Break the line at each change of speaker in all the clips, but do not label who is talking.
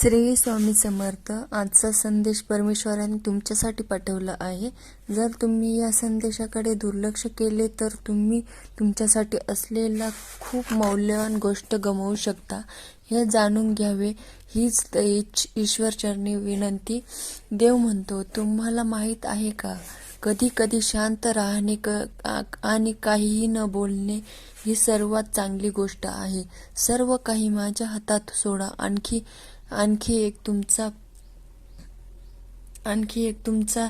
श्री स्वामी समर्थ आजचा संदेश परमेश्वराने तुमच्यासाठी पाठवला आहे. जर तुम्ही या संदेशाकडे दुर्लक्ष केले तर तुम्ही तुमच्यासाठी असलेला खूप मौल्यवान गोष्ट गमावू शकता. हे जाणून घ्यावे हीच ईश्वरचरणी विनंती. देव म्हणतो तुम्हाला माहीत आहे का? कधी कधी शांत राहणे क आणि काहीही न बोलणे ही सर्वात चांगली गोष्ट आहे. सर्व काही माझ्या हातात सोडा. आणखी आणखी एक तुमचा आणखी एक तुमचा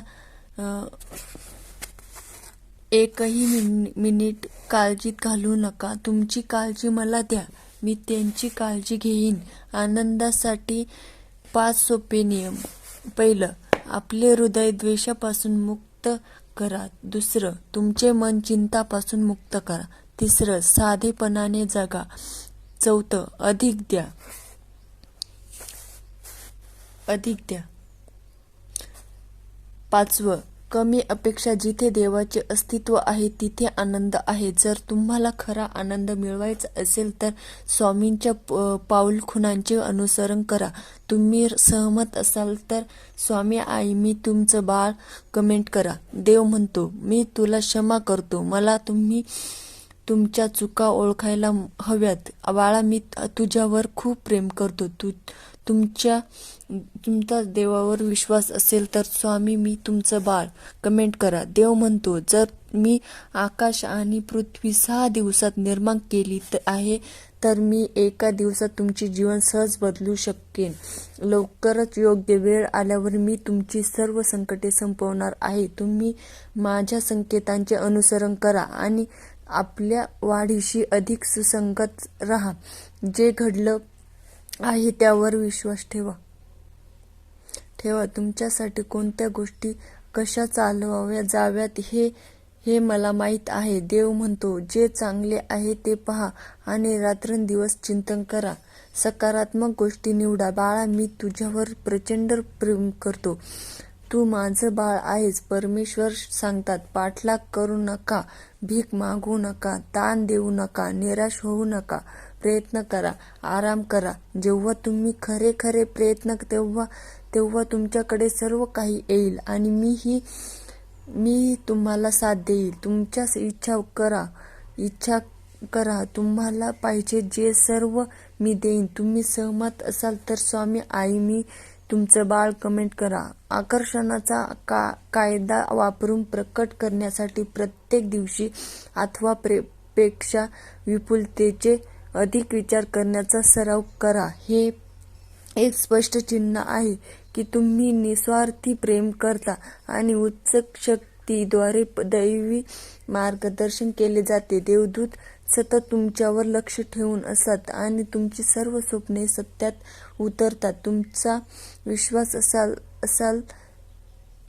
एकही मिन- मिनिट काळजीत घालू नका. तुमची काळजी मला द्या. मी त्यांची काळजी घेईन. आनंदासाठी पाच सोपे नियम. पहिलं आपले हृदय द्वेषापासून मुक्त करा. दुसरं तुमचे मन चिंतापासून मुक्त करा. तिसरं साधेपणाने जगा. चौथं अधिक द्या. अधिक द्या. पाचवं कमी अपेक्षा जिथे देवाचे अस्तित्व आहे तिथे आनंद आहे. जर तुम्हाला खरा आनंद मिळवायचा असेल तर स्वामींच्या प- पाऊलखुणांचे अनुसरण करा. तुम्ही सहमत असाल तर स्वामी आई मी तुमचं बाळ कमेंट करा. देव म्हणतो मी तुला क्षमा करतो. मला तुम्ही तुमच्या चुका ओळखायला हव्यात. बाळा मी तुझ्यावर खूप प्रेम करतो. तू तुमच्या तुमचा देवावर विश्वास असेल तर स्वामी मी तुमचं बाळ. कमेंट करा. देव म्हणतो जर मी आकाश आणि पृथ्वी सहा दिवसात निर्माण केली तर आहे तर मी एका दिवसात तुमचे जीवन सहज बदलू शकेन. लवकरच योग्य वेळ आल्यावर मी तुमची सर्व संकटे संपवणार आहे. तुम्ही माझ्या संकेतांचे अनुसरण करा आणि आपल्या वाढीशी अधिक सुसंगत राहा. जे घडलं आहे त्यावर विश्वास ठेवा. ठेवा. तुमच्यासाठी कोणत्या गोष्टी कशा चालवाव्या जाव्यात हे हे मला माहीत आहे. देव म्हणतो जे चांगले आहे ते पहा आणि रात्रंदिवस चिंतन करा. सकारात्मक गोष्टी निवडा. बाळा मी तुझ्यावर प्रचंड प्रेम करतो. तू माझं बाळ आहेस परमेश्वर सांगतात. पाठलाग करू नका भीक मागू नका ताण देऊ नका निराश होऊ नका. प्रयत्न करा आराम करा. जेव्हा तुम्ही खरे खरे प्रयत्न तेव्हा तेव्हा तुमच्याकडे सर्व काही येईल आणि मीही मी तुम्हाला साथ देईल. तुमच्याच इच्छा करा इच्छा करा. तुम्हाला पाहिजे जे सर्व मी देईन. तुम्ही सहमत असाल तर स्वामी आई मी तुमचं बाळ कमेंट करा. आकर्षणाचा का कायदा वापरून प्रकट करण्यासाठी प्रत्येक दिवशी अथवा प्रे पेक्षा विपुलतेचे अधिक विचार करण्याचा सराव करा. हे एक स्पष्ट चिन्ह आहे की तुम्ही निस्वार्थी प्रेम करता आणि उच्च शक्तीद्वारे दैवी मार्गदर्शन केले जाते. देवदूत सतत तुमच्यावर लक्ष ठेवून असत आणि तुमची सर्व स्वप्ने सत्यात उतरतात. तुमचा विश्वास असाल असाल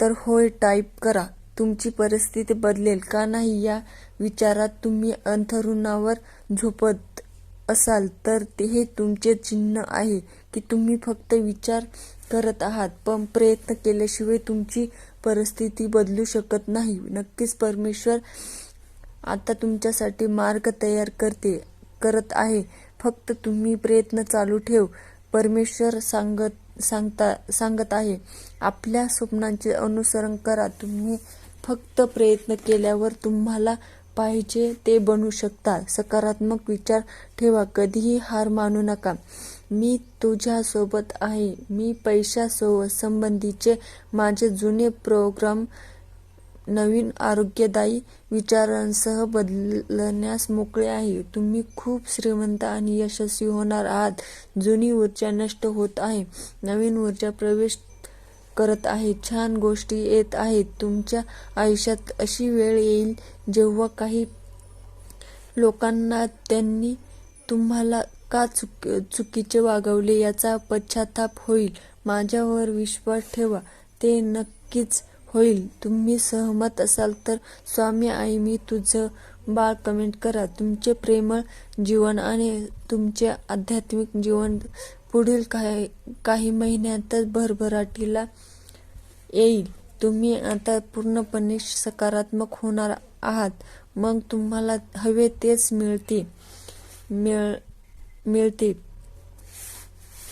तर होय टाईप करा. तुमची परिस्थिती बदलेल का नाही या विचारात तुम्ही अंथरुणावर झोपत असाल तर ते हे तुमचे चिन्ह आहे की तुम्ही फक्त विचार करत आहात. पण प्रयत्न केल्याशिवाय तुमची परिस्थिती बदलू शकत नाही. नक्कीच परमेश्वर आता तुमच्यासाठी मार्ग तयार करते करत आहे. फक्त तुम्ही प्रयत्न चालू ठेव. परमेश्वर सांगत सांगता सांगत आहे. आपल्या स्वप्नांचे अनुसरण करा. तुम्ही फक्त प्रयत्न केल्यावर तुम्हाला पाहिजे ते बनू शकता. सकारात्मक विचार ठेवा. कधीही हार मानू नका. मी तुझ्यासोबत आहे. मी पैशासो संबंधीचे माझे जुने प्रोग्राम नवीन आरोग्यदायी विचारांसह बदलण्यास मोकळे आहे. तुम्ही खूप श्रीमंत आणि यशस्वी होणार आहात. जुनी ऊर्जा नष्ट होत आहे. नवीन ऊर्जा प्रवेश करत आहे. छान गोष्टी येत आहेत. तुमच्या आयुष्यात अशी वेळ येईल जेव्हा काही लोकांना त्यांनी तुम्हाला का चुक चुकीचे वागवले याचा पश्चाताप होईल? माझ्यावर विश्वास ठेवा. ते नक्कीच होईल. तुम्ही सहमत असाल तर स्वामी आई मी तुझं बाळ कमेंट करा. तुमचे प्रेमळ जीवन आणि तुमचे आध्यात्मिक जीवन पुढील काही काही महिन्यातच भरभराटीला येईल. तुम्ही आता पूर्णपणे सकारात्मक होणार आहात. मग तुम्हाला हवे तेच मिळते मिळ मिळते.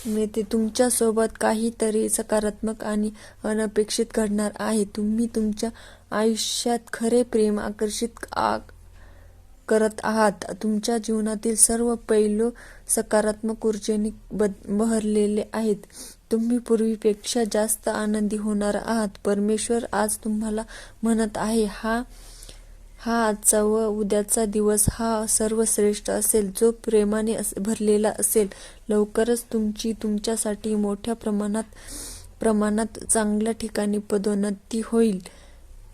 मिळते. तुमच्यासोबत काहीतरी सकारात्मक आणि अनपेक्षित घडणार आहे. तुम्ही तुमच्या आयुष्यात खरे प्रेम आकर्षित आ- करत आहात. तुमच्या जीवनातील सर्व पैलू सकारात्मक ऊर्जेने बहरलेले आहेत. तुम्ही पूर्वीपेक्षा जास्त आनंदी होणार आहात. परमेश्वर आज तुम्हाला म्हणत आहे हा हा आजचा व उद्याचा दिवस हा सर्वश्रेष्ठ असेल जो प्रेमाने अस- भरलेला असेल. लवकरच तुमची तुमच्यासाठी मोठ्या प्रमाणात प्रमाणात चांगल्या ठिकाणी पदोन्नती होईल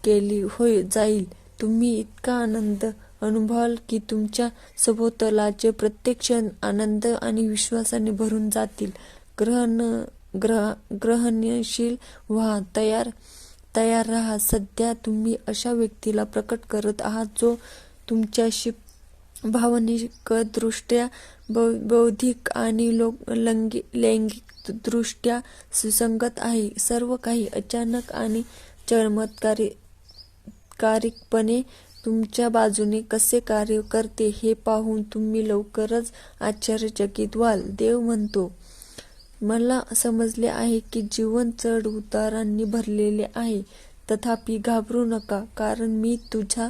केली होय जाईल. तुम्ही इतका आनंद अनुभवाल की तुमच्या सभोवतलाचे प्रत्येक क्षण आनंद आणि विश्वासाने भरून जातील. ग्रहण ग्रह ग्रहणशील व्हा तयार तयार राहा. सध्या तुम्ही अशा व्यक्तीला प्रकट करत आहात जो तुमच्याशी भावनिकदृष्ट्या बौ- बौद्धिक आणि लो- लैंगिक लैंगिकदृष्ट्या सुसंगत आहे. सर्व काही अचानक आणि चमत्कारिकपणे तुमच्या बाजूने कसे कार्य करते हे पाहून तुम्ही लवकरच आश्चर्यचकित व्हाल. देव म्हणतो मला समजले आहे की जीवन चढ उतारांनी भरलेले आहे. तथापि घाबरू नका कारण मी तुझा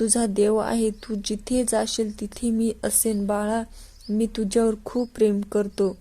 तुझा देव आहे. तू जिथे जाशील तिथे मी असेन. बाळा मी तुझ्यावर खूप प्रेम करतो.